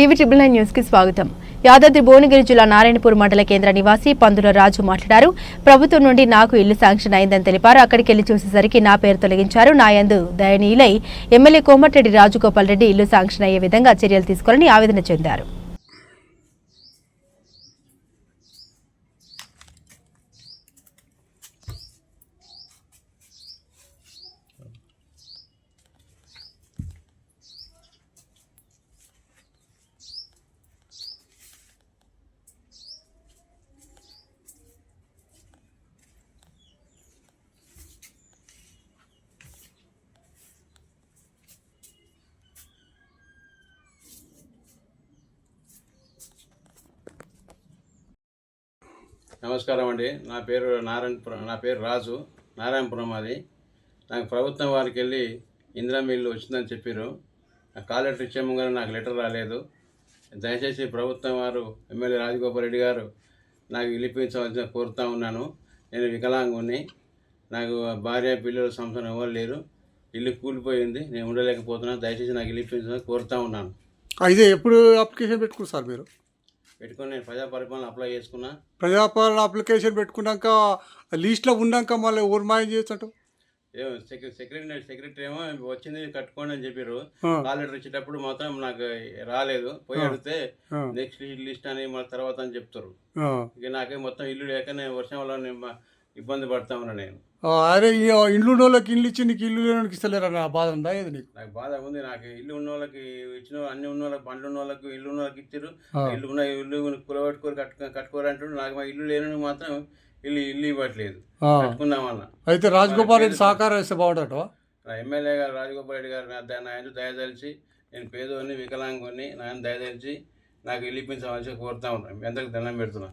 TV triple nine న్యూస్కి స్వాగతం. యాదాద్రి భువనగిరి జిల్లా నారాయణపూర్ మండల కేంద్ర నివాసి పందుల రాజు మాట్లాడారు. ప్రభుత్వం నుండి నాకు ఇల్లు శాంక్షన్ అయిందని తెలిపారు. అక్కడికి వెళ్ళి చూసేసరికి నా పేరు తొలగించారు. నా యందు దయనీయులై ఎమ్మెల్యే కోమటిరెడ్డి రాజగోపాల్ రెడ్డి ఇల్లు శాంక్షన్ అయ్యే విధంగా చర్యలు తీసుకోవాలని ఆవేదన చెందారు. నమస్కారం అండి. నా పేరు నారాయణపురం నా పేరు రాజు. నారాయణపురం అది. నాకు ప్రభుత్వం వారికి వెళ్ళి ఇందిరా మిల్లు వచ్చిందని చెప్పారు నా కాల్ లెటర్ కానీ నాకు లెటర్ రాలేదు. దయచేసి ప్రభుత్వం వారు ఎమ్మెల్యే రాజగోపాల్ రెడ్డి గారు నాకు విలిపించవలసిన కోరుతా ఉన్నాను. నేను వికలాంగుని నాకు భార్య పిల్లలు సంసారం ఎవరు లేరు. ఇల్లు కూలిపోయింది. నేను ఉండలేకపోతున్నాను దయచేసి నాకు విలిపించమని కోరుతా ఉన్నాను. అయితే ఎప్పుడు అప్లికేషన్ పెట్టుకున్నారు సార్ మీరు? పెట్టుకొని నేను ప్రజా పరిపాలన అప్లై చేసుకున్నా ప్రజాపాలన అప్లికేషన్ పెట్టుకున్నాక లిస్ట్లో ఉన్నాక మళ్ళీ ఊరు మాయం చేయొచ్చు ఏమో సెక్రటరీ సెక్రటరీ సెక్రటరీ ఏమో వచ్చింది కట్టుకోండి అని చెప్పారు ఆ. కాల్ లెటర్ ఇచ్చేటప్పుడు మాత్రం నాకు రాలేదు పోయి. అడిగితే. నెక్స్ట్ లిస్ట్ అని మళ్ళీ తర్వాత అని చెప్తారు ఇక నాకే మొత్తం ఇల్లు లేక నేను వర్షం వల్ల నేను మ- ఇబ్బంది పడతా ఉన్నా నేను. అరే ఈ ఇండ్లు ఉన్న వాళ్ళకి ఇల్లు ఇచ్చి నీకు ఇల్లు లేనికి ఇస్తలేరు? ఆ బాధ ఉందా ఏది నీకు? నాకు బాధ ఉంది. నాకు ఇల్లు ఉన్న వాళ్ళకి ఇచ్చిన అన్ని ఉన్న వాళ్ళకి పండ్లు ఉన్న వాళ్ళకి ఇల్లు ఉన్న వాళ్ళకి ఇచ్చారు. ఇల్లు ఉన్న ఇల్లు కులబెట్టుకోరు కట్టుకో కట్టుకోరు అంటుండ్రు నాకు మా ఇల్లు లేని మాత్రం ఇల్లు ఇల్లు ఇవ్వట్లేదు. కట్టుకుందామన్నా అయితే రాజగోపాల్ రెడ్డి సహకారం ఇస్తే నా ఎమ్మెల్యే గారు రాజగోపాల్ రెడ్డి గారు నా నా ఆయన దయదలిచి నేను పేదోని వికలాంగుని నా ఆయన దయదలిచి నాకు వెళ్ళిపించవలసి కోరుతా ఉన్నాను ఎంతకు దండం పెడుతున్నా?